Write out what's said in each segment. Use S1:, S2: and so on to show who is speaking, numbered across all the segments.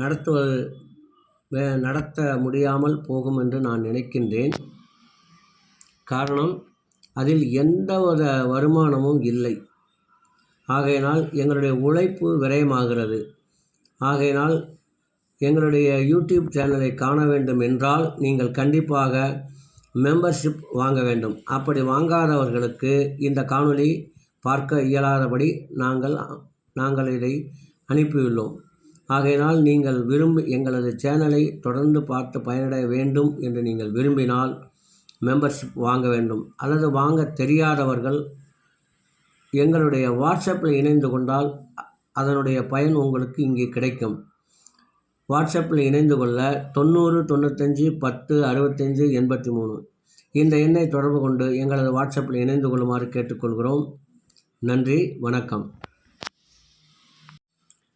S1: நடத்துவது நடத்த முடியாமல் போகும் என்று நான் நினைக்கின்றேன். காரணம் அதில் எந்தவித வருமானமும் இல்லை. ஆகையினால் எங்களுடைய உழைப்பு விரயமாகிறது. ஆகையினால் எங்களுடைய யூடியூப் சேனலை காண வேண்டும் என்றால் நீங்கள் கண்டிப்பாக மெம்பர்ஷிப் வாங்க வேண்டும். அப்படி வாங்காதவர்களுக்கு இந்த காணொளி பார்க்க இயலாதபடி நாங்கள் நாங்கள் இதை அனுப்பியுள்ளோம். ஆகையினால் நீங்கள் விரும்பி எங்களது சேனலை தொடர்ந்து பார்த்து பயனடைய வேண்டும் என்று நீங்கள் விரும்பினால் மெம்பர்ஷிப் வாங்க வேண்டும். அல்லது வாங்க தெரியாதவர்கள் எங்களுடைய வாட்ஸ்அப்பில் இணைந்து கொண்டால் அ- அதனுடைய பயன் உங்களுக்கு இங்கே கிடைக்கும். வாட்ஸ்அப்பில் இணைந்து கொள்ள தொண்ணூறு தொண்ணூத்தஞ்சு பத்து அறுபத்தஞ்சு எண்பத்தி மூணு இந்த எண்ணை தொடர்பு கொண்டு எங்களது வாட்ஸ்அப்பில் இணைந்து கொள்ளுமாறு கேட்டுக்கொள்கிறோம். நன்றி வணக்கம்.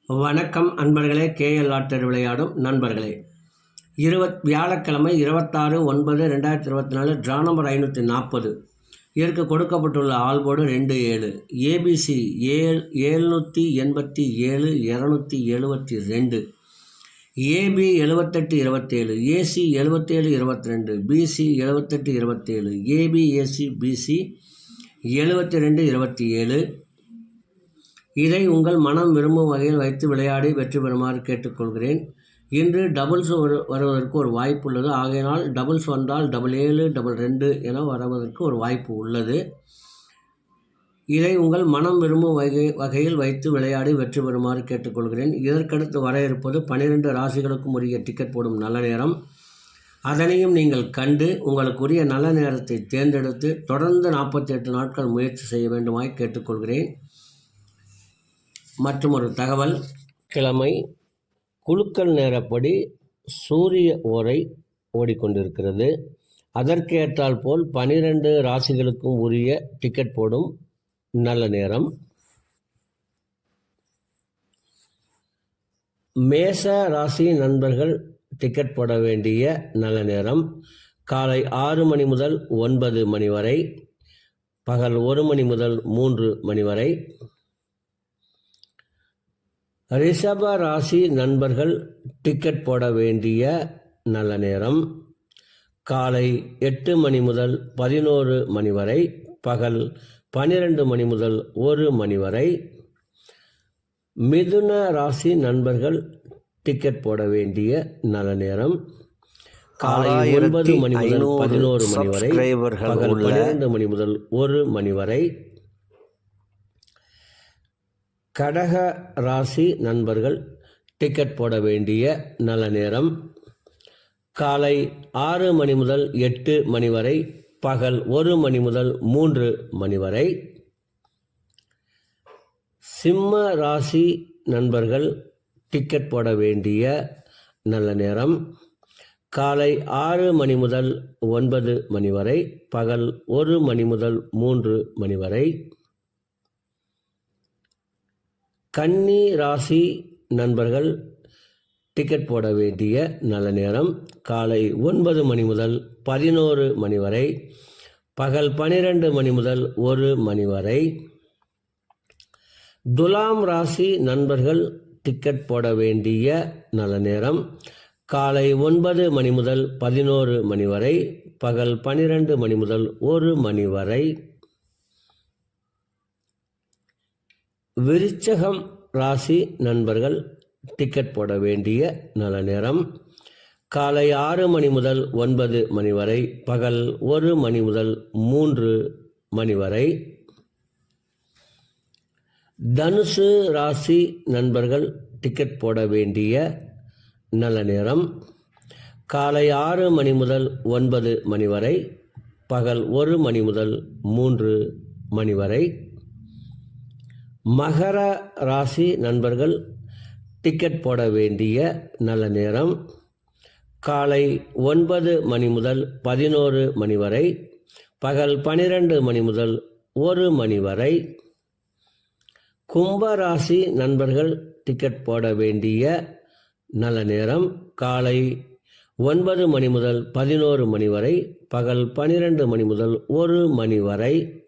S1: வணக்கம் அன்பர்களே கேஎல் ஆட்டர் விளையாடும் நண்பர்களே. இருபத் வியாழக்கிழமை இருபத்தாறு ஒன்பது ரெண்டாயிரத்தி இருபத்தி நாலு ட்ரா நம்பர் ஐநூற்றி நாற்பது இதற்கு கொடுக்கப்பட்டுள்ள ஆல்போர்டு ரெண்டு ஏழு. ஏபிசி ஏழு ஏழ்நூற்றி எண்பத்தி ஏழு இரநூத்தி எழுபத்தி ரெண்டு. ஏபி எழுபத்தெட்டு இருபத்தேழு ஏசி எழுபத்தேழு இருபத்தி ரெண்டு பிசி எழுபத்தெட்டு இருபத்தேழு ஏபி ஏசி பிசி எழுபத்தி ரெண்டு இருபத்தி ஏழு. இதை உங்கள் மனம் விரும்பும் வகையில் வைத்து விளையாடி வெற்றி பெறுமாறு கேட்டுக்கொள்கிறேன். இன்று டபுள்ஸ் வரு வருவதற்கு ஒரு வாய்ப்பு உள்ளது. ஆகையினால் டபுள்ஸ் வந்தால் டபுள் ஏழு டபுள் ரெண்டு என வருவதற்கு ஒரு வாய்ப்பு உள்ளது. இதை உங்கள் மனம் விரும்பும் வகை வகையில் வைத்து விளையாடி வெற்றி பெறுமாறு கேட்டுக்கொள்கிறேன். இதற்கடுத்து வர இருப்பது பன்னிரெண்டு ராசிகளுக்கும் உரிய டிக்கெட் போடும் நல்ல நேரம். அதனையும் நீங்கள் கண்டு உங்களுக்குரிய நல்ல நேரத்தை தேர்ந்தெடுத்து தொடர்ந்து நாற்பத்தி எட்டு நாட்கள் முயற்சி செய்ய வேண்டுமாய் கேட்டுக்கொள்கிறேன். மற்றும் ஒரு தகவல். கிழமை குலுக்கல் நேரப்படி சூரிய ஓரை ஓடிக்கொண்டிருக்கிறது. அதற்கேற்றால் போல் பனிரெண்டு ராசிகளுக்கும் உரிய டிக்கெட் போடும் நல்ல நேரம். மேச ராசி நண்பர்கள் டிக்கெட் போட வேண்டிய நல்ல நேரம். காலை ஆறு மணி முதல் ஒன்பது மணி வரை பகல் ஒரு மணி முதல் மூன்று மணி வரை ரிஷப ராசி நண்பர்கள் டிக்கெட் போட வேண்டிய நல்ல நேரம். காலை எட்டு மணி முதல் பதினோரு மணி வரை பகல் பன்னிரண்டு மணி முதல் ஒரு மணி வரை. மிதுன ராசி நண்பர்கள் டிக்கெட் போட வேண்டிய நல்ல நேரம். காலை ஒன்பது மணி முதல் பதினோரு மணி வரை பகல் பன்னிரண்டு மணி முதல் ஒரு மணி வரை. கடக ராசி நண்பர்கள் டிக்கெட் போட வேண்டிய நல்ல நேரம். காலை ஆறு மணி முதல் எட்டு மணி வரை பகல் ஒரு மணி முதல் மூன்று மணி வரை. சிம்ம ராசி நண்பர்கள் டிக்கெட் போட வேண்டிய நல்ல நேரம். காலை ஆறு மணி முதல் ஒன்பது மணி வரை பகல் ஒரு மணி முதல் மூன்று மணி வரை. கன்னி ராசி நண்பர்கள் டிக்கெட் போட வேண்டிய நல்ல நேரம். காலை ஒன்பது மணி முதல் பதினோரு மணி வரை பகல் பனிரெண்டு மணி முதல் ஒரு மணி வரை. துலாம் ராசி நண்பர்கள் டிக்கெட் போட வேண்டிய நல்ல நேரம். காலை ஒன்பது மணி முதல் பதினோரு மணி வரை பகல் பனிரெண்டு மணி முதல் ஒரு மணி வரை. விருச்சகம் ராசி நண்பர்கள் டிக்கெட் போட வேண்டிய நல்ல நேரம் காலை ஆறு மணி முதல் ஒன்பது மணி வரை பகல் ஒரு மணி முதல் மூன்று மணி வரை. தனுசு ராசி நண்பர்கள் டிக்கெட் போட வேண்டிய நல்ல நேரம் காலை ஆறு மணி முதல் ஒன்பது மணி வரை பகல் ஒரு மணி முதல் மூன்று மணி வரை. மகர ராசி நண்பர்கள் டிக்கெட் போட வேண்டிய நல்ல நேரம். காலை ஒன்பது மணி முதல் பதினோரு மணி வரை பகல் பனிரெண்டு மணி முதல் ஒரு மணி வரை. கும்பராசி நண்பர்கள் டிக்கெட் போட வேண்டிய நல்ல நேரம். காலை ஒன்பது மணி முதல் பதினோரு மணி வரை பகல் பனிரெண்டு மணி முதல் ஒரு மணி வரை.